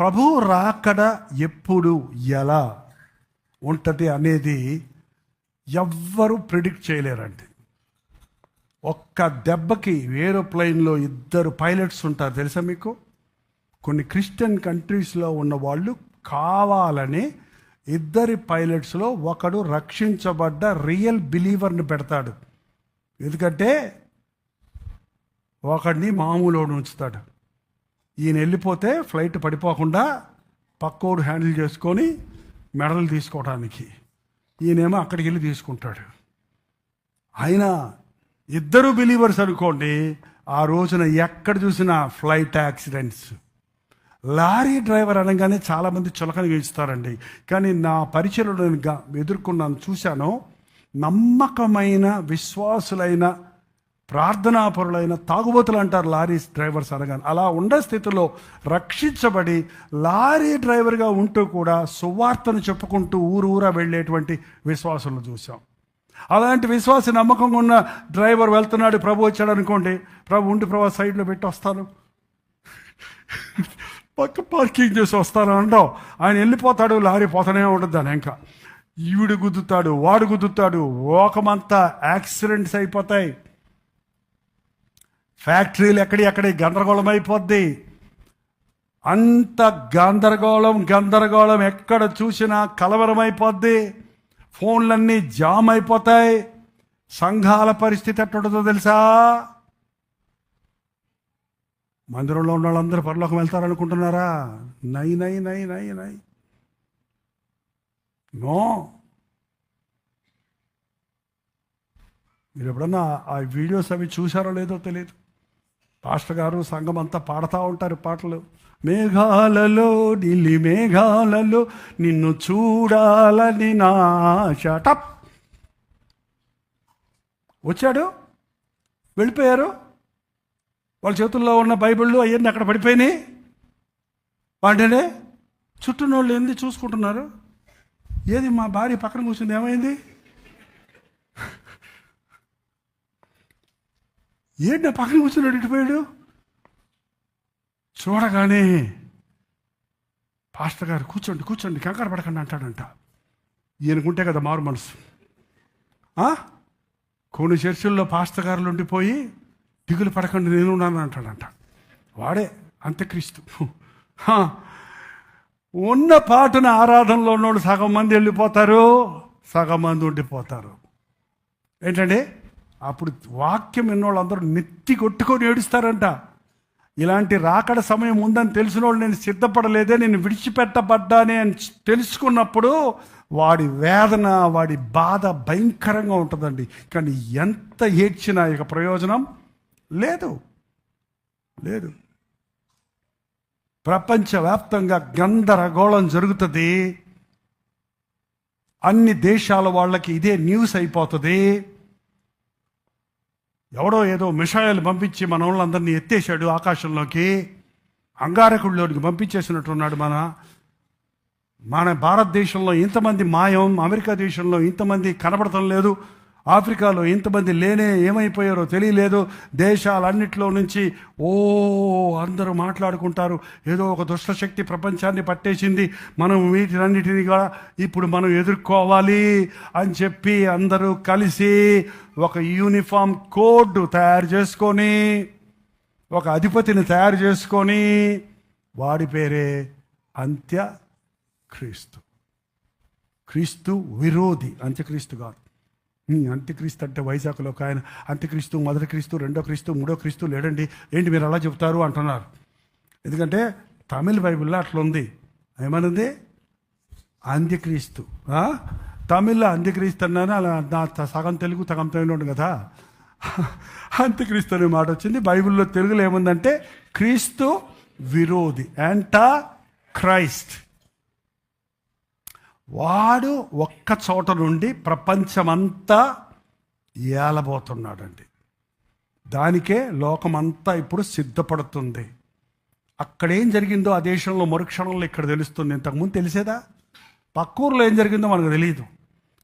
ప్రభు రాకడ ఎప్పుడు ఎలా ఉంటుంది అనేది ఎవ్వరూ ప్రిడిక్ట్ చేయలేరండి. ఒక్క దెబ్బకి ఏరోప్లైన్లో ఇద్దరు పైలట్స్ ఉంటారు తెలుసా మీకు? కొన్ని క్రిస్టియన్ కంట్రీస్లో ఉన్న వాళ్ళు కావాలని ఇద్దరి పైలట్స్లో ఒకడు రక్షించబడ్డ రియల్ బిలీవర్ని పెడతాడు. ఎందుకంటే ఒకడిని మామూలు ఉంచుతాడు. ఈయన వెళ్ళిపోతే ఫ్లైట్ పడిపోకుండా పక్కోడు హ్యాండిల్ చేసుకొని మెడలు తీసుకోవడానికి ఈయనేమో అక్కడికి వెళ్ళి తీసుకుంటాడు. అయినా ఇద్దరు బిలీవర్స్ అనుకోండి ఆ రోజున ఎక్కడ చూసినా ఫ్లైట్ యాక్సిడెంట్స్. లారీ డ్రైవర్ అనగానే చాలామంది చులకన గెలుస్తారండి కానీ నా పరిచయంలో నేను ఎదుర్కొన్నాను చూశాను. నమ్మకమైన విశ్వాసులైన ప్రార్థనాపరులైన తాగుబోతులు అంటారు లారీ డ్రైవర్స్ అనగానే. అలా ఉండే స్థితిలో రక్షించబడి లారీ డ్రైవర్గా ఉంటూ కూడా సువార్తను చెప్పుకుంటూ ఊరు ఊరా వెళ్ళేటువంటి విశ్వాసులను చూసాం అలాంటి విశ్వాస నమ్మకంగా ఉన్న డ్రైవర్ వెళ్తున్నాడు ప్రభు వచ్చాడు అనుకోండి ప్రభు ఉండి ప్రభు సైడ్లో పెట్టి వస్తాను. పక్క పార్కింగ్ చేసి వస్తాను అంటాం. ఆయన వెళ్ళిపోతాడు లారీ పోతూనే ఉంటుంది దాని ఇంకా. ఈవిడు గుద్దుతాడు వాడు గుద్దుతాడు లోకమంతా యాక్సిడెంట్స్ అయిపోతాయి. ఫ్యాక్టరీలు ఎక్కడి గందరగోళం అయిపోద్ది. అంత గందరగోళం గందరగోళం ఎక్కడ చూసినా కలవరం అయిపోద్ది ఫోన్లన్నీ జామ్ అయిపోతాయి సంఘాల పరిస్థితి ఎట్టుంటుందో తెలుసా? మందిరంలో ఉన్న వాళ్ళందరూ పరలోకం వెళ్తారనుకుంటున్నారా? నై నై నై నై నై. నో. మీరు ఎప్పుడన్నా ఆ వీడియోస్ అవి చూసారో లేదో తెలియదు పాస్టర్ గారు సంఘం అంతా పాడుతూ ఉంటారు పాటలు. మేఘాలలో నీలి మేఘాలలో నిన్ను చూడాలని నా ఆశ. వచ్చాడు? వెళ్ళిపోయారు? వాళ్ళ చేతుల్లో ఉన్న బైబిళ్ళు అవన్నీ అక్కడ పడిపోయినాయి. వాటినే చుట్టూ వాళ్ళు ఏంది చూసుకుంటున్నారు? ఏది మా భార్య పక్కన కూర్చుంది? ఏమైంది? ఏంటి నా పక్కన కూర్చున్నాడు ఇటుపోయాడు చూడగానే పాస్టర్ గారు కూర్చోండి కూర్చోండి కంగారు పడకండి అంటాడంట. ఈయనకుంటే కదా మారు మనసు. కొన్ని చర్చిల్లో పాస్టర్ గారులు ఉండిపోయి దిగులు పడకండి నేను ఉన్నాను అంటాడంట. వాడే అంత్యక్రీస్తు ఉన్న పాటన ఆరాధనలో ఉన్నోళ్ళు సగం మంది వెళ్ళిపోతారు సగం మంది ఉండిపోతారు. ఏంటండి? అప్పుడు వాక్యం విన్నోళ్ళందరూ నెత్తి కొట్టుకొని ఏడుస్తారంట. ఇలాంటి రాకడ సమయం ఉందని తెలిసిన వాళ్ళు నేను సిద్ధపడలేదే నేను విడిచిపెట్టబడ్డానే అని తెలుసుకున్నప్పుడు వాడి వేదన వాడి బాధ భయంకరంగా ఉంటుందండి. కానీ ఎంత ఏడ్చినా ఇక ప్రయోజనం లేదు. లేదు. ప్రపంచవ్యాప్తంగా గందరగోళం జరుగుతుంది. అన్ని దేశాల వాళ్ళకి ఇదే న్యూస్ అయిపోతుంది. ఎవడో ఏదో మిషాయిలు పంపించి మన వాళ్ళందరినీ ఎత్తేసాడు ఆకాశంలోకి. అంగారకుడిలోనికి పంపించేసినట్టున్నాడు మన మన భారతదేశంలో ఇంతమంది మాయం అమెరికా దేశంలో ఇంతమంది కనబడటం లేదు. ఆఫ్రికాలో ఇంతమంది లేనే ఏమైపోయారో తెలియలేదు. దేశాలన్నిట్లో నుంచి ఓ అందరూ మాట్లాడుకుంటారు. ఏదో ఒక దుష్టశక్తి ప్రపంచాన్ని పట్టేసింది. మనం వీటినన్నిటినీ కూడా ఇప్పుడు మనం ఎదుర్కోవాలి అని చెప్పి అందరూ కలిసి ఒక యూనిఫామ్ కోడ్ తయారు చేసుకొని ఒక అధిపతిని తయారు చేసుకొని వాడి పేరే అంత్య క్రీస్తు క్రీస్తు విరోధి అంత్యక్రీస్తు కాదు. అంత్యక్రీస్తు అంటే వైజాగ్లో ఒక ఆయన అంత్యక్రీస్తు మొదటి క్రీస్తు రెండో క్రీస్తు మూడో క్రీస్తు లేడండి. ఏంటి మీరు అలా చెప్తారు అంటున్నారు. ఎందుకంటే తమిళ బైబిల్లో అట్లా ఉంది. ఏమనుంది? అంత్యక్రీస్తు. తమిళ్ళో అంత్యక్రీస్తు అన్నాను? అలా నా సగం తెలుగు సగం తమిళ కదా. అంత్యక్రీస్తు అనే మాట వచ్చింది. బైబిల్లో తెలుగులో ఏముందంటే క్రీస్తు విరోధి యాంటా క్రైస్ట్. వాడు ఒక్క చోట నుండి ప్రపంచమంతా ఏలబోతున్నాడండి. దానికే లోకమంతా ఇప్పుడు సిద్ధపడుతుంది. అక్కడేం జరిగిందో ఆ దేశంలో మరుక్షణంలో ఇక్కడ తెలుస్తుంది. ఇంతకుముందు తెలిసేదా? పక్కూరులో ఏం జరిగిందో మనకు తెలియదు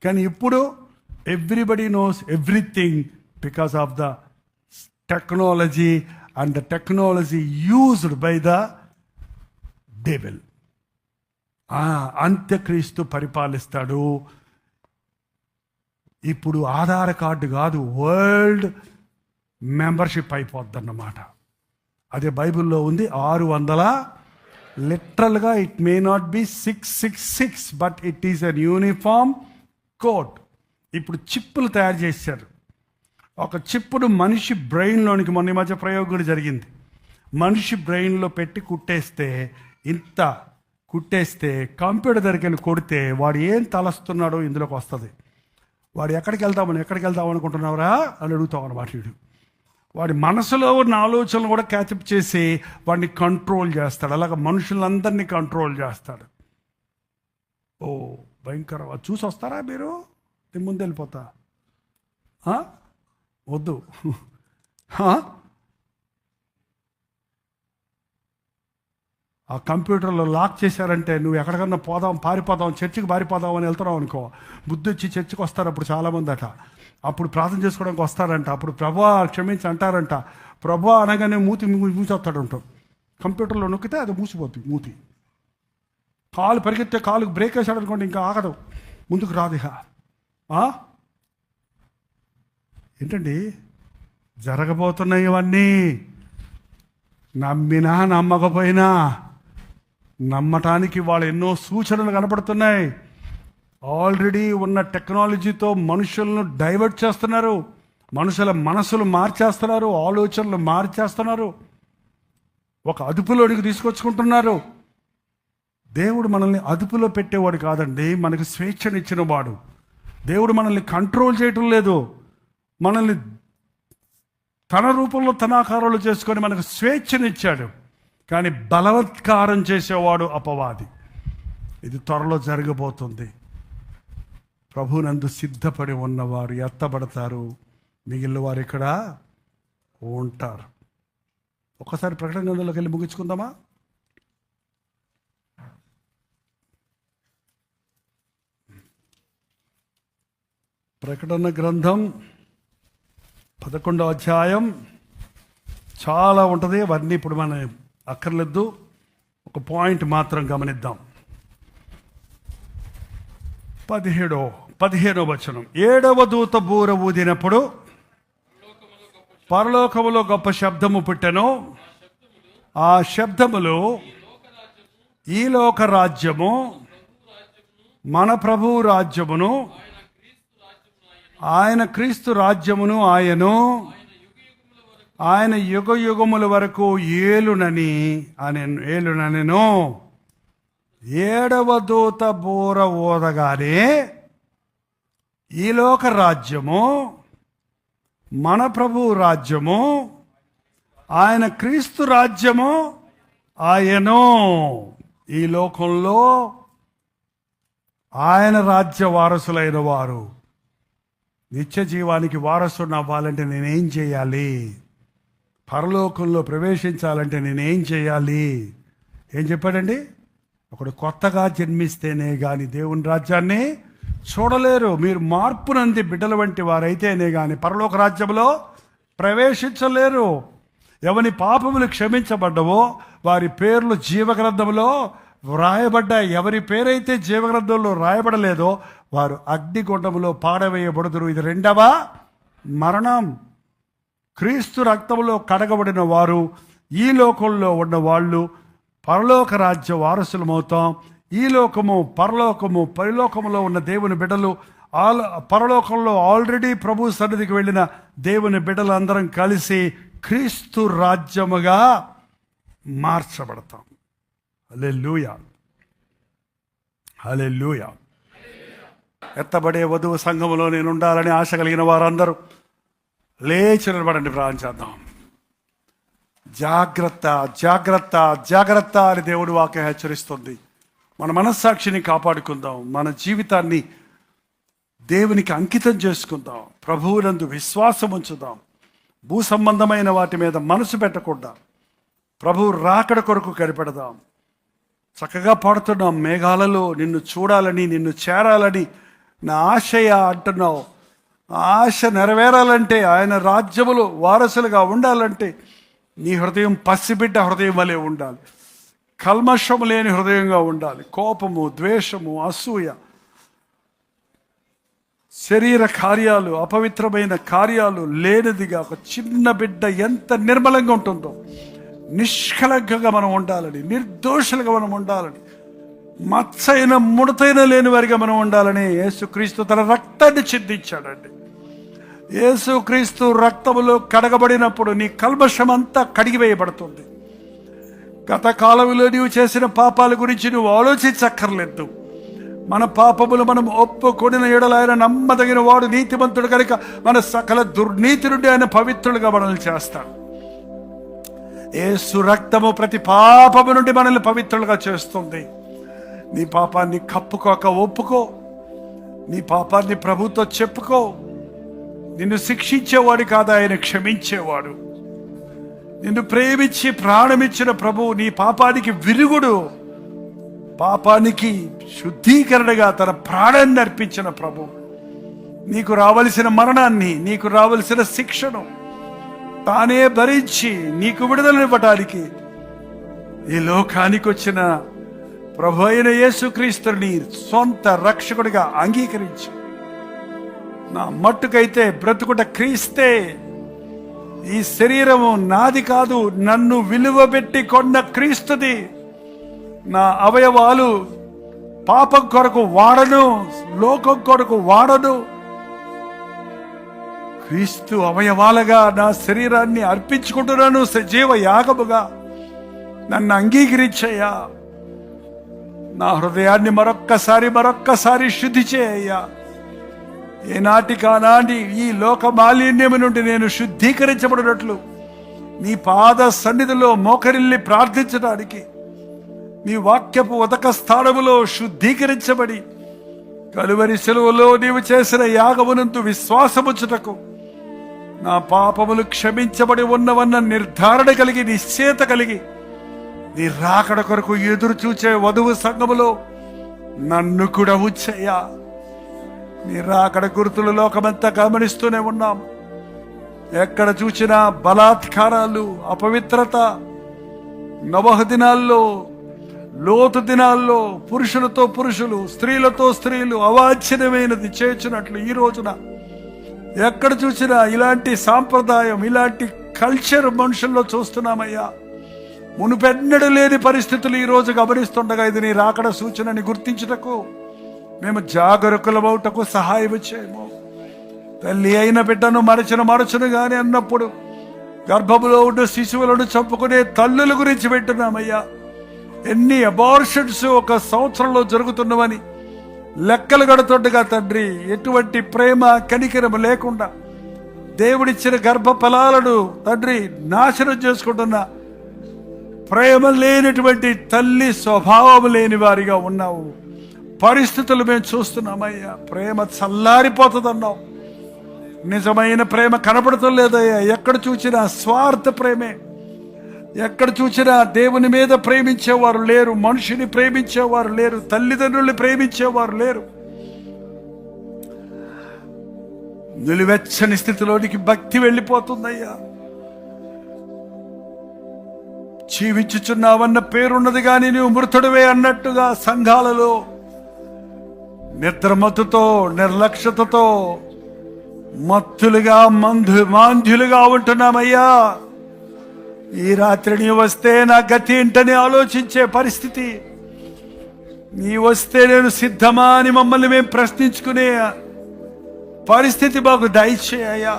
కానీ ఇప్పుడు everybody knows everything because of the technology and the technology used by the devil అంత్యక్రీస్తు పరిపాలిస్తాడు. ఇప్పుడు ఆధార్ కార్డు కాదు వరల్డ్ మెంబర్షిప్ అయిపోద్దన్నమాట. అదే బైబిల్లో ఉంది ఆరు వందల లిటరల్గా it may not be six six six but it is an uniform code ఇప్పుడు చిప్పులు తయారు చేశారు. ఒక చిప్పును మనిషి బ్రెయిన్లోనికి మొన్న ఈ మధ్య ప్రయోగం కూడా జరిగింది. మనిషి బ్రెయిన్లో పెట్టి కుట్టేస్తే ఇంత కుట్టేస్తే కంప్యూటర్ దగ్గరికి వెళ్ళి కొడితే వాడు ఏం తలస్తున్నాడో ఇందులోకి వస్తుంది. వాడు ఎక్కడికి వెళ్దామని ఎక్కడికి వెళ్దాం అనుకుంటున్నావురా అని అడుగుతావు అనమాట వీడు. వాడి మనసులో ఉన్న ఆలోచనలు కూడా క్యాచప్ చేసి వాడిని కంట్రోల్ చేస్తాడు. అలాగ మనుషులందరినీ కంట్రోల్ చేస్తాడు. ఓ భయంకర. చూసి వస్తారా మీరు? నేను ముందు వెళ్ళిపోతా. వద్దు. ఆ? కంప్యూటర్లో లాక్ చేశారంటే నువ్వు ఎక్కడికన్నా పోదాం పారిపోదాం చర్చికి పారిపోదాం అని వెళ్తున్నావు అనుకో. బుద్ధి వచ్చి చర్చికి వస్తారు అప్పుడు చాలామంది అట అప్పుడు ప్రార్థన చేసుకోవడానికి వస్తారంట. అప్పుడు ప్రభా క్షమించి అంటారంట. ప్రభా అనగానే మూతి మూ- మూసేస్తాడు ఉంటాం కంప్యూటర్లో నొక్కితే అది మూసిపోతుంది మూతి. కాలు పరిగెత్తే కాలుకు బ్రేక్ వేసాడు అనుకోండి ఇంకా ఆగదు. ముందుకు రాదు ఇక ఆ? ఏంటండి? జరగబోతున్నాయి ఇవన్నీ. నమ్మినా నమ్మకపోయినా నమ్మటానికి వాళ్ళు ఎన్నో సూచనలు కనపడుతున్నాయి. ఆల్రెడీ ఉన్న టెక్నాలజీతో మనుషులను డైవర్ట్ చేస్తున్నారు. మనుషుల మనసులు మార్చేస్తున్నారు. ఆలోచనలు మార్చేస్తున్నారు. ఒక అదుపులోనికి తీసుకొచ్చుకుంటున్నారు. దేవుడు మనల్ని అదుపులో పెట్టేవాడు కాదండి. మనకు స్వేచ్ఛనిచ్చిన వాడు దేవుడు మనల్ని కంట్రోల్ చేయటం లేదు. మనల్ని తన రూపంలో తన ఆకారాలు చేసుకొని మనకు స్వేచ్ఛనిచ్చాడు. కానీ బలవత్కారం చేసేవాడు అపవాది. ఇది త్వరలో జరగబోతుంది. ప్రభునందు సిద్ధపడి ఉన్నవారు ఎత్తబడతారు. మిగిలిన వారు ఇక్కడ ఉంటారు. ఒకసారి ప్రకటన గ్రంథంలోకి వెళ్ళి ముగించుకుందామా? ప్రకటన గ్రంథం పదకొండో అధ్యాయం చాలా ఉంటుంది. అవన్నీ ఇప్పుడు మనం అక్కర్లేదు. ఒక పాయింట్ మాత్రం గమనిద్దాం. పదిహేడో పదిహేడో వచనం. ఏడవ దూత బూర ఊదినప్పుడు పరలోకములో గొప్ప శబ్దము పుట్టెను. ఆ శబ్దములు ఈ లోక రాజ్యము మన ప్రభు రాజ్యమును ఆయన క్రీస్తు రాజ్యమును ఆయను ఆయన యుగ యుగముల వరకు ఏలునని అని ఏలుననను. ఏడవ దూత బూర ఊదగానే ఈ లోక రాజ్యము మన ప్రభు రాజ్యము ఆయన క్రీస్తు రాజ్యము ఆయను. ఈ లోకంలో ఆయన రాజ్య వారసులైన వారు నిత్య జీవానికి వారసుని అవ్వాలంటే నేనేం చేయాలి? పరలోకంలో ప్రవేశించాలంటే నేనేం చేయాలి? ఏం చెప్పాడండి? ఒకడు కొత్తగా జన్మిస్తేనే కానీ దేవుని రాజ్యాన్ని చూడలేరు. మీరు మార్పునంది బిడ్డల వంటి వారైతేనే కానీ పరలోక రాజ్యంలో ప్రవేశించలేరు. ఎవని పాపములు క్షమించబడ్డవో వారి పేర్లు జీవగ్రంథంలో వ్రాయబడ్డాయి. ఎవరి పేరైతే జీవగ్రంథంలో రాయబడలేదో వారు అగ్నిగుండములో పాడవేయబడుదురు. ఇది రెండవ మరణం. క్రీస్తు రక్తంలో కడగబడిన వారు ఈ లోకంలో ఉన్న వాళ్ళు పరలోక రాజ్య వారసులమవుతాం. ఈ లోకము పరలోకము పరిలోకములో ఉన్న దేవుని బిడ్డలు ఆల్ పరలోకంలో ఆల్రెడీ ప్రభు సన్నిధికి వెళ్ళిన దేవుని బిడ్డలందరం కలిసి క్రీస్తు రాజ్యముగా మార్చబడతాం. అలే లూయా అలే లూయా ఎత్తబడే వధువు సంఘములో నేను ఉండాలని ఆశ కలిగిన వారందరూ లేచి నిలబడండి ప్రార్థన చేద్దాం. జాగ్రత్త జాగ్రత్త జాగ్రత్త అని దేవుడు వాక్యం హెచ్చరిస్తుంది. మన మనస్సాక్షిని కాపాడుకుందాం. మన జీవితాన్ని దేవునికి అంకితం చేసుకుందాం. ప్రభువునందు విశ్వాసం ఉంచుదాం. భూ సంబంధమైన వాటి మీద మనసు పెట్టకుండా ప్రభు రాకడ కొరకు కనిపెడదాం. చక్కగా పాడుతున్నాం మేఘాలలో నిన్ను చూడాలని నిన్ను చేరాలని నా ఆశయ అంటున్నావు. ఆశ నెరవేరాలంటే ఆయన రాజ్యములు వారసులుగా ఉండాలంటే నీ హృదయం పసిబిడ్డ హృదయం వలె ఉండాలి. కల్మషము లేని హృదయంగా ఉండాలి. కోపము ద్వేషము అసూయ శరీర కార్యాలు అపవిత్రమైన కార్యాలు లేనిదిగా ఒక చిన్న బిడ్డ ఎంత నిర్మలంగా ఉంటుందో నిష్కలంకంగా మనం ఉండాలని నిర్దోషులుగా మనం ఉండాలని మత్సైన ముడతైన లేని వారిగా మనం ఉండాలని యేసుక్రీస్తు తన రక్తాన్ని చిందించాడండి యేసుక్రీస్తు రక్తములో కడగబడినప్పుడు నీ కల్మషం అంతా కడిగివేయబడుతుంది. గత కాలంలో నీవు చేసిన పాపాల గురించి నువ్వు ఆలోచించక్కర్లేదు. మన పాపములు మనం ఒప్పుకొనిన ఎడల ఆయన నమ్మదగిన వాడు నీతిమంతుడు కనుక మన సకల దుర్నీతి నుండి ఆయన పవిత్రులుగా మనల్ని చేస్తాడు. ఏసు రక్తము ప్రతి పాపము నుండి మనల్ని పవిత్రులుగా చేస్తుంది. నీ పాపాన్ని కప్పుకోక ఒప్పుకో. నీ పాపాన్ని ప్రభుతో చెప్పుకో. నిన్ను శిక్షించేవాడు కాదు ఆయన క్షమించేవాడు. నిన్ను ప్రేమించి ప్రాణమిచ్చిన ప్రభువు నీ పాపానికి విరుగుడు. పాపానికి శుద్ధీకరణగా తన ప్రాణాన్ని అర్పించిన ప్రభు. నీకు రావలసిన మరణాన్ని నీకు రావలసిన శిక్షను తానే భరించి నీకు విడుదలనివ్వటానికి ఈ లోకానికి వచ్చిన ప్రభు అయిన యేసుక్రీస్తుని సొంత రక్షకుడిగా అంగీకరించు. నా మట్టుకైతే బ్రతుకుట క్రీస్తే ఈ శరీరము నాది కాదు నన్ను విలువ పెట్టి కొన్న క్రీస్తుది. నా అవయవాలు పాపం కొరకు వాడను లోకం కొరకు వాడను. క్రీస్తు అవయవాలుగా నా శరీరాన్ని అర్పించుకుంటున్నాను సజీవ యాగముగా. నన్ను అంగీకరించయ్యా. నా హృదయాన్ని మరొక్కసారి మరొక్కసారి శుద్ధి చేయ్యా ఏనాటి కానాటి ఈ లోక మాలిన్యము నుండి నేను శుద్ధీకరించబడినట్లు నీ పాద సన్నిధిలో మోకరిల్లి ప్రార్థించడానికి నీ వాక్యపు ఉదక స్థానములో శుద్ధీకరించబడి కలువరి సెలవులో నీవు చేసిన యాగమునందు విశ్వాసముచ్చుటకు నా పాపములు క్షమించబడి ఉన్నవన్న నిర్ధారణ కలిగి నిశ్చేత కలిగి నీ రాకడ కొరకు ఎదురు చూచే వధువు సంఘములో నన్ను కూడా ఉచ్చయ్యా నీ రాకడ గుర్తులు లోకమంతా గమనిస్తూనే ఉన్నాం. ఎక్కడ చూసినా బలాత్కారాలు అపవిత్రత నవహ దినాల్లో లోతు దినాల్లో పురుషులతో పురుషులు స్త్రీలతో స్త్రీలు అవాంఛనమైనది చేర్చినట్లు ఈ రోజున ఎక్కడ చూసినా ఇలాంటి సాంప్రదాయం ఇలాంటి కల్చర్ మనుషుల్లో చూస్తున్నామయ్యా. మునుపెన్నడు లేని పరిస్థితులు ఈరోజు గమనిస్తుండగా ఇది నీ రాకడ సూచనని గుర్తించుటకు మేము జాగరూకులమవుటకు సహాయం చేయము. తల్లి అయిన బిడ్డను మరచిన మరచును గాని అన్నప్పుడు గర్భములో ఉన్న శిశువులను చంపుకునే తల్లుల గురించి పెట్టున్నామయ్యా ఎన్ని అబార్షన్స్ ఒక సంవత్సరంలో జరుగుతున్నవని లెక్కలు కడుతుండగా తండ్రి ఎటువంటి ప్రేమ కనికరము లేకుండా దేవుడిచ్చిన గర్భ ఫలాలను తండ్రి నాశనం చేసుకుంటున్నా. ప్రేమ లేనటువంటి తల్లి స్వభావం లేని వారిగా ఉన్నావు. పరిస్థితులు మేము చూస్తున్నామయ్యా. ప్రేమ చల్లారిపోతుందన్నావు. నిజమైన ప్రేమ కనపడటం లేదయ్యా ఎక్కడ చూసినా స్వార్థ ప్రేమే. ఎక్కడ చూసినా దేవుని మీద ప్రేమించేవారు లేరు. మనిషిని ప్రేమించేవారు లేరు. తల్లిదండ్రుల్ని ప్రేమించేవారు లేరు. నిలువెచ్చని స్థితిలోనికి భక్తి వెళ్ళిపోతుందయ్యా. జీవించుచున్నావన్న పేరున్నది కానీ నువ్వు మృతుడివే అన్నట్టుగా సంఘాలలో నిద్రమత్తుతో నిర్లక్ష్యతతో మత్తులుగా మంధు మాంధ్యులుగా ఉంటున్నామయ్యా. ఈ రాత్రి నీ వస్తే నా గతి ఏంటని ఆలోచించే పరిస్థితి. నీ వస్తే నేను సిద్ధమా అని మమ్మల్ని మేము ప్రశ్నించుకునే పరిస్థితి మాకు దయచేయ్యా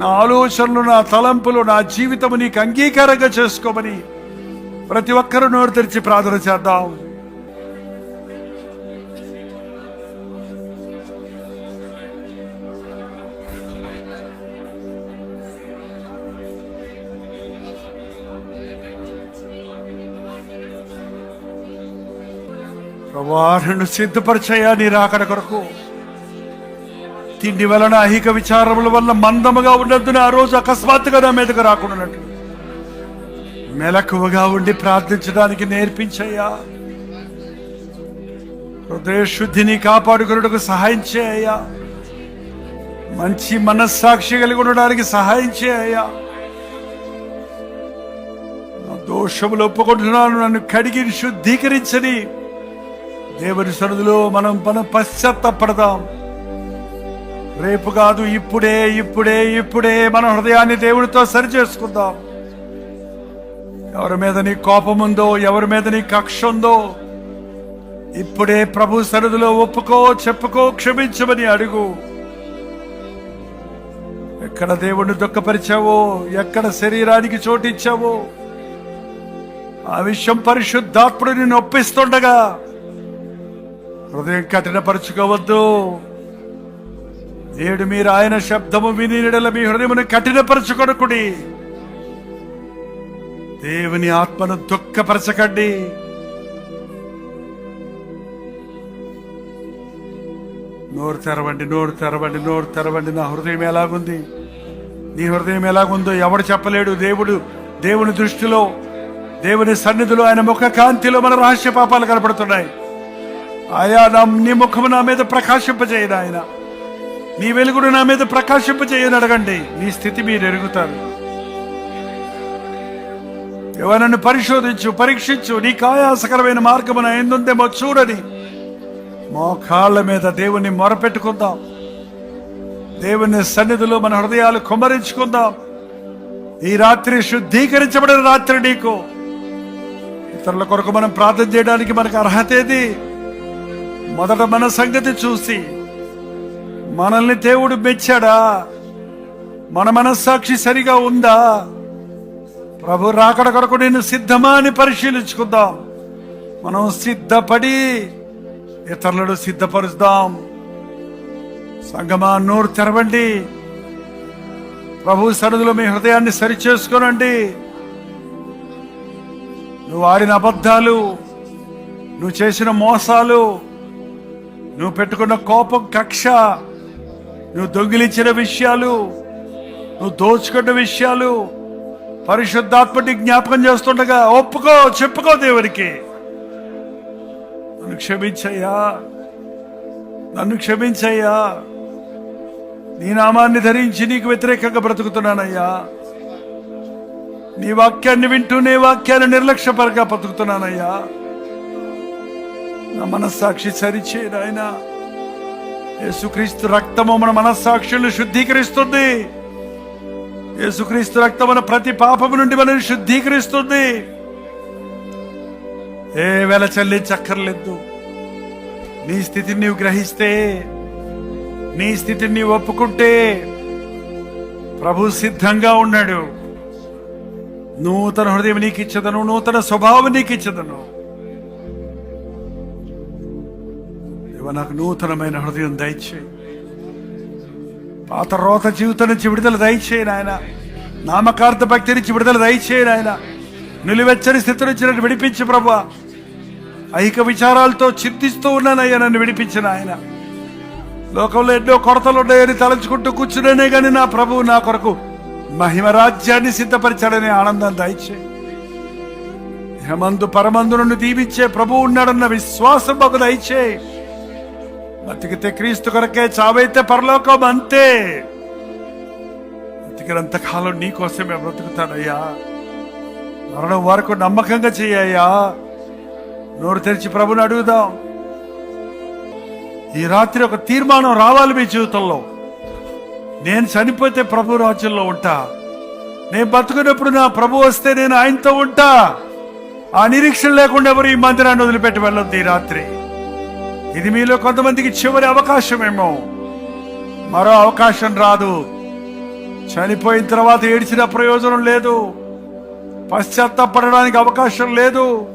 నా ఆలోచనలు నా తలంపులు నా జీవితము నీకు అంగీకారంగా చేసుకోమని ప్రతి ఒక్కరూ నోరు తెరిచి ప్రార్థన చేద్దాం. ప్రభా నన్ను సిద్ధపరిచయా నీ రాకడ కొరకు. తిండి వలన అహిక విచారముల వల్ల మందముగా ఉన్నందున ఆ రోజు అకస్మాత్తుగా నా మీదకు రాకుండా మెలకువగా ఉండి ప్రార్థించడానికి నేర్పించయ్యా. హృదయ శుద్ధిని కాపాడుకున్నట్టుకు సహాయం చేయ్యా మంచి మనస్సాక్షి కలిగి ఉండడానికి సహాయం చేయ్యా నా దోషములు ఒప్పుకుంటున్నాను నన్ను కడిగి శుద్ధీకరించని. దేవుని సరుదులో మనం మనం పశ్చాత్తపడదాం రేపు కాదు ఇప్పుడే ఇప్పుడే ఇప్పుడే మన హృదయాన్ని దేవుడితో సరి చేసుకుందాం ఎవరి మీద నీ కోపం ఉందో ఎవరి మీద నీ కక్ష ఉందో ఇప్పుడే ప్రభు సరిధిలో ఒప్పుకో చెప్పుకో క్షమించమని అడుగు. ఎక్కడ దేవుణ్ణి దుఃఖపరిచావో ఎక్కడ శరీరానికి చోటిచ్చావో ఆ విషయం పరిశుద్ధాత్ముడిని నొప్పిస్తుండగా ఒప్పిస్తుండగా హృదయం కఠినపరుచుకోవద్దు. నేడు మీరు ఆయన శబ్దము వినిడల మీ హృదయమును కఠినపరచుకొనకుడి. దేవుని ఆత్మను దుఃఖపరచకండి. నోరు తెరవండి నోరు తెరవండి నోరు తెరవండి. నా హృదయం ఎలాగుంది? నీ హృదయం ఎలాగుందో ఎవడు చెప్పలేడు. దేవుడు దేవుని దృష్టిలో దేవుని సన్నిధిలో ఆయన ముఖ కాంతిలో మన రహస్య పాపాలు కనపడుతున్నాయి. ఆయా నా నీ ముఖము నా మీద ప్రకాశింపజేయను ఆయన. నీ వెలుగుడు నా మీద ప్రకాశింపజేయని అడగండి. నీ స్థితి మీరు ఎరుగుతారు. ఎవరನ್ನು పరిశోధించు పరీక్షించు. నీకు ఆయాసకరమైన మార్గమున ఎందుందేమో చూడని మోకాళ్ళ మీద దేవుని మొరపెట్టుకుందాం. దేవుని సన్నిధిలో మన హృదయాలు కుమ్మరించుకుందాం. ఈ రాత్రి శుద్ధీకరించబడిన రాత్రి నీకు. ఇతరుల కొరకు మనం ప్రార్థన చేయడానికి మనకు అర్హత ఏది? మొదట మన సంగతి చూసి మనల్ని దేవుడు మెచ్చాడా? మన మనస్సాక్షి సరిగా ఉందా? ప్రభు రాకడ కొరకు నేను సిద్ధమా అని పరిశీలించుకుందాం. మనం సిద్ధపడి ఇతరులను సిద్ధపరుస్తాం. సంగమా నోరు తెరవండి. ప్రభు సరదులో మీ హృదయాన్ని సరిచేసుకోనండి. నువ్వు ఆడిన అబద్ధాలు నువ్వు చేసిన మోసాలు నువ్వు పెట్టుకున్న కోపం కక్ష నువ్వు దొంగిలించిన విషయాలు నువ్వు దోచుకున్న విషయాలు పరిశుద్ధాత్మని జ్ఞాపకం చేస్తుండగా ఒప్పుకో చెప్పుకో దేవునికి. నన్ను క్షమించయ్యా. నన్ను క్షమించయ్యా. నీ నామాన్ని ధరించి నీకు వ్యతిరేకంగా బ్రతుకుతున్నానయ్యా. నీ వాక్యాన్ని వింటూ నీ వాక్యాన్ని నిర్లక్ష్యపరగా బ్రతుకుతున్నానయ్యా. నా మనస్సాక్షి సరిచే నాయన. యేసుక్రీస్తు రక్తము మన మనస్సాక్షులను శుద్ధీకరిస్తుంది. యేసుక్రీస్తు రక్తం మన ప్రతి పాపము నుండి మనల్ని శుద్ధీకరిస్తుంది. ఏ వేళ చెల్లించక్కర్లేదు నీ స్థితిని నీవు గ్రహిస్తే నీ స్థితిని నీవు ఒప్పుకుంటే ప్రభు సిద్ధంగా ఉన్నాడు. నూతన హృదయం నీకు ఇచ్చదను నూతన స్వభావం నీకు ఇచ్చదను ఇవ నాకు నూతనమైన హృదయం దయచేయి. పాత రోత జీవితం నుంచి విడుదల దయచేయి నాయన. నామకార్థ భక్తి నుంచి విడుదల దయచేయి నాయన. నిలువెచ్చని స్థితి నుంచి నన్ను విడిపించి ప్రభు. ఐక విచారాలతో చింతిస్తూ ఉన్నానయ్యా నన్ను విడిపించిన ఆయన లోకంలో ఎన్నో కొరతలు ఉన్నాయని తలంచుకుంటూ కూర్చునే కానీ నా ప్రభువు నా కొరకు మహిమ రాజ్యాన్ని సిద్ధపరిచాడనే ఆనందం దయచే హేమందు పరమందు నన్ను దీవించే ప్రభువు ఉన్నాడన్న విశ్వాసం మాకు దయచేయి. బతికితే క్రీస్తు కొరకే చావైతే పరలోకం అంతే. బతికినంతకాలం నీ కోసమే బ్రతుకుతానయ్యా. మరణం వరకు నమ్మకంగా చెయ్యయ్యా. నోరు తెరిచి ప్రభుని అడుగుదాం. ఈ రాత్రి ఒక తీర్మానం రావాలి మీ జీవితంలో. నేను చనిపోతే ప్రభు రాజ్యంలో ఉంటా. నేను బతుకున్నప్పుడు నా ప్రభు వస్తే నేను ఆయనతో ఉంటా. ఆ నిరీక్షణ లేకుండా ఎవరు ఈ మందిరాన్ని వదిలిపెట్టి వెళ్ళొద్దు ఈ రాత్రి. ఇది మీలో కొంతమందికి చివరి అవకాశమేమో. మరో అవకాశం రాదు. చనిపోయిన తర్వాత ఏడ్చిన ప్రయోజనం లేదు. పశ్చాత్తాపడడానికి అవకాశం లేదు.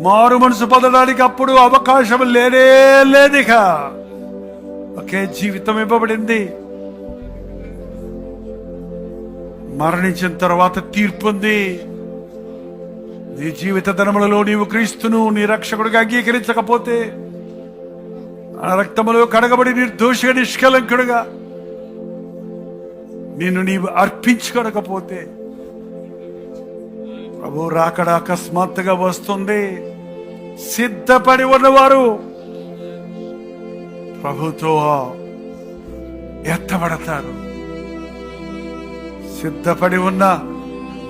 మారు మనసు పొందడానికి అప్పుడు అవకాశం లేనే లేదు ఇక ఒకే జీవితం ఇవ్వబడింది. మరణించిన తర్వాత తీర్పు ఉంది. నీ జీవిత ధనములలో నీవు క్రీస్తును నీ రక్షకుడిగా అంగీకరించకపోతే ఆ రక్తములో కడగబడి నిర్దోషిగా నిష్కలంకుడుగా నిన్ను నీవు అర్పించుకోకపోతే ప్రభు రాకడ అకస్మాత్తుగా వస్తుంది. సిద్ధపడి ఉన్నవారు ప్రభుతో ఎత్తబడతారు. సిద్ధపడి ఉన్న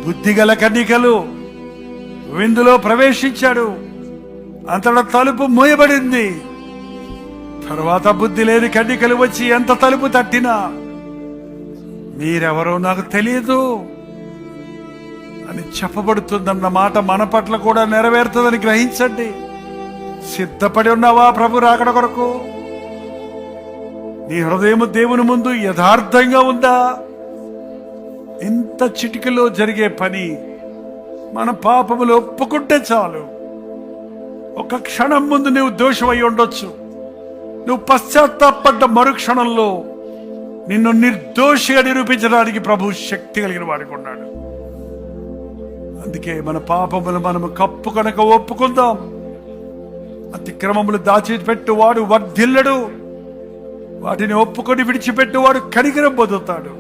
బుద్ధిగల కన్నికలు విందులో ప్రవేశించాడు. అంతటా తలుపు మూయబడింది. తర్వాత బుద్ధి లేని కన్నికలు వచ్చి ఎంత తలుపు తట్టినా మీరెవరో నాకు తెలియదు అని చెప్పబడుతుందన్న మాట మన పట్ల కూడా నెరవేరుతుందని గ్రహించండి. సిద్ధపడి ఉన్నావా ప్రభు రాకడ కొరకు? నీ హృదయం దేవుని ముందు యథార్థంగా ఉందా? ఇంత చిటికలో జరిగే పని మన పాపములు ఒప్పుకుంటే చాలు. ఒక క్షణం ముందు నువ్వు దోషమై ఉండొచ్చు. నువ్వు పశ్చాత్తాపడ్డ మరుక్షణంలో నిన్ను నిర్దోషిగా నిరూపించడానికి ప్రభు శక్తి కలిగిన వాడికి ఉన్నాడు. అందుకే మన పాపములు మనము కప్పు కనుక ఒప్పుకుందాం. అతిక్రమములు దాచిపెట్టువాడు వర్ధిల్లడు. వాటిని ఒప్పుకొని విడిచిపెట్టువాడు కనికరం పొందుతాడు.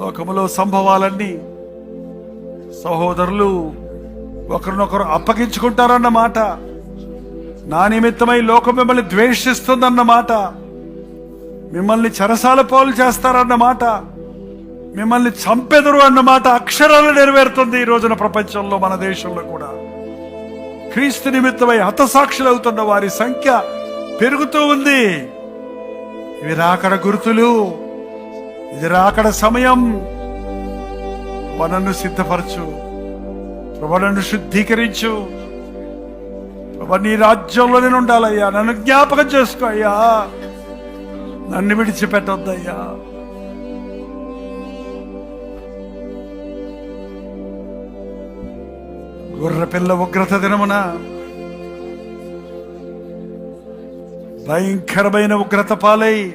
లోకములో సంభవాలన్నీ సహోదరులు ఒకరినొకరు అప్పగించుకుంటారన్నమాట నా నిమిత్తమై లోకం మిమ్మల్ని ద్వేషిస్తుందన్నమాట మిమ్మల్ని చెరసాల పాలు చేస్తారన్నమాట మిమ్మల్ని చంపెదరు అన్నమాట అక్షరాలు నెరవేరుతుంది ఈ రోజున ప్రపంచంలో మన దేశంలో కూడా. క్రీస్తు నిమిత్తమై హతసాక్షులవుతున్న వారి సంఖ్య పెరుగుతూ ఉంది. ఇవి రాకడ గుర్తులు. ఇది రాకడ సమయం. వనను సిద్ధపరచు. ప్రభు శుద్ధీకరించు. ప్రభు నీ రాజ్యంలో నేను ఉండాలయ్యా. నన్ను జ్ఞాపకం చేసుకో అయ్యా. నన్ను విడిచిపెట్టొద్దయ్యా. గుర్ర పిల్ల ఉగ్రత దినమున భయంకరమైన ఉగ్రత పాలై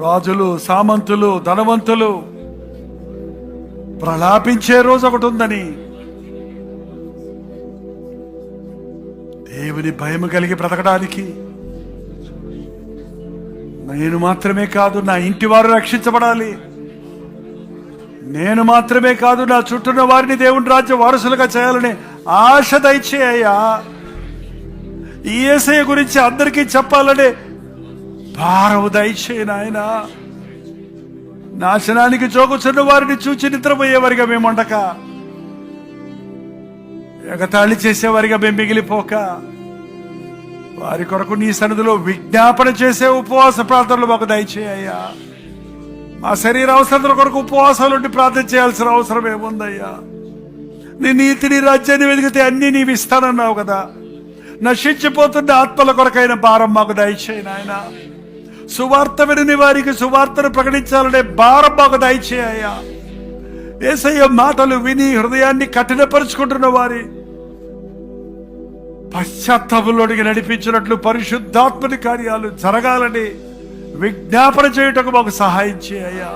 రాజులు సామంతులు ధనవంతులు ప్రలాపించే రోజు ఒకటి ఉందని దేవుని భయం కలిగి బ్రతకడానికి. నేను మాత్రమే కాదు నా ఇంటి వారు రక్షించబడాలి. నేను మాత్రమే కాదు నా చుట్టూన్న వారిని దేవుని రాజ్య వారసులుగా చేయాలని ఆశ దయచేయ్యా ఈఎస్ఐ గురించి అందరికీ చెప్పాలనే భారవు దయచేయి నాయన. నాశనానికి చోకుచున్న వారిని చూచి నిద్రపోయేవారిగా మేము ఉండక. ఎగతాళి చేసేవారిగా మేము మిగిలిపోక. వారి కొరకు నీ సన్నిధిలో విజ్ఞాపన చేసే ఉపవాస ప్రార్థనలు మాకు దయచేయ్యా. మా శరీర అవసరాల కొరకు ఉపవాసాలుండి ప్రార్థన చేయాల్సిన అవసరం ఏముందయ్యా? నీ నీతిని రాజ్యాన్ని వెతికితే అన్ని నీవు ఇస్తానన్నావు కదా. నశించిపోతున్న ఆత్మల కొరకైన భారం మాకు దయచేయి నాయన. సువార్త విని వారికి సువార్తను ప్రకటించాలనే భారం మాకు దయచేయ్యా. ఏసయ్య మాటలు విని హృదయాన్ని కఠినపరుచుకుంటున్న వారి పశ్చాత్తాపంలోనికి నడిపించినట్లు పరిశుద్ధాత్మని కార్యాలు జరగాలని విజ్ఞాపన చేయుటకు మాకు సహాయం చేయ్యా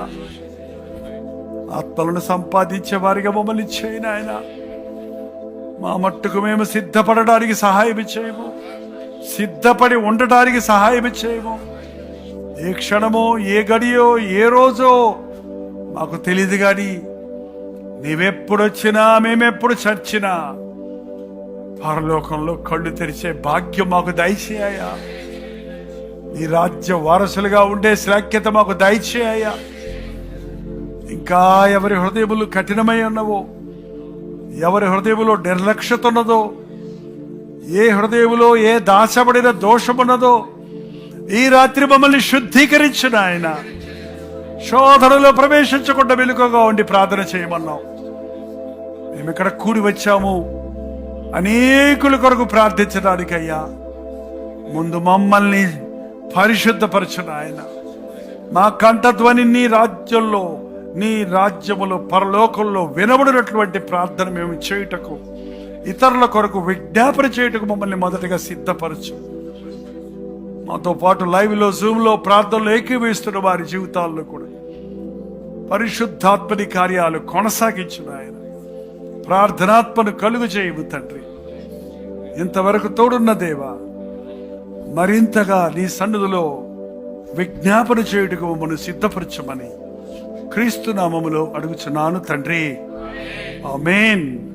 ఆత్మలను సంపాదించే వారిగా మమ్మల్ని చేయను ఆయన మా మట్టుకు మేము సిద్ధపడడానికి సహాయం చేయము. సిద్ధపడి ఉండటానికి సహాయం చేయము. ఏ క్షణమో ఏ గడియో ఏ రోజో మాకు తెలియదు కానీ నీవెప్పుడొచ్చినా మేమెప్పుడు చచ్చినా పరలోకంలో కళ్ళు తెరిచే భాగ్యం మాకు దయచేయ్యా. నీ రాజ్య వారసులుగా ఉండే శ్రాఖ్యత మాకు దయచేయ్యా. ఇంకా ఎవరి హృదయములు కఠినమై ఉన్నవో ఎవరి హృదయములో నిర్లక్ష్యత ఉన్నదో ఏ హృదయములో ఏ దాచబడిన దోషమున్నదో ఈ రాత్రి మమ్మల్ని శుద్ధీకరించిన ఆయన. శోధనలో ప్రవేశించకుండా వెలుకగా ఉండి ప్రార్థన చేయమన్నాం. మేము ఇక్కడ కూడి వచ్చాము. అనేకుల కొరకు ప్రార్థించడానికి అయ్యా ముందు మమ్మల్ని పరిశుద్ధపరచున ఆయన. మా కంఠధ్వని నీ రాజ్యంలో నీ రాజ్యములో పరలోకంలో వినబడినటువంటి ప్రార్థన మేము చేయుటకు ఇతరుల కొరకు విజ్ఞాపన చేయుటకు మమ్మల్ని మొదటగా సిద్ధపరచు. మాతో పాటు లైవ్లో జూమ్లో ప్రార్థనలు ఏకీభవిస్తున్న వారి జీవితాల్లో కూడా పరిశుద్ధాత్మని కార్యాలు కొనసాగించిన ఆయన ప్రార్థనాత్మను కలుగు చేయవు తండ్రి. ఇంతవరకు తోడున్న దేవా మరింతగా నీ సన్నిధిలో విజ్ఞాపన చేయుటకు మమ్మల్ని సిద్ధపరచమని క్రీస్తు నామములో అడుగుచున్నాను తండ్రి. ఆమెన్.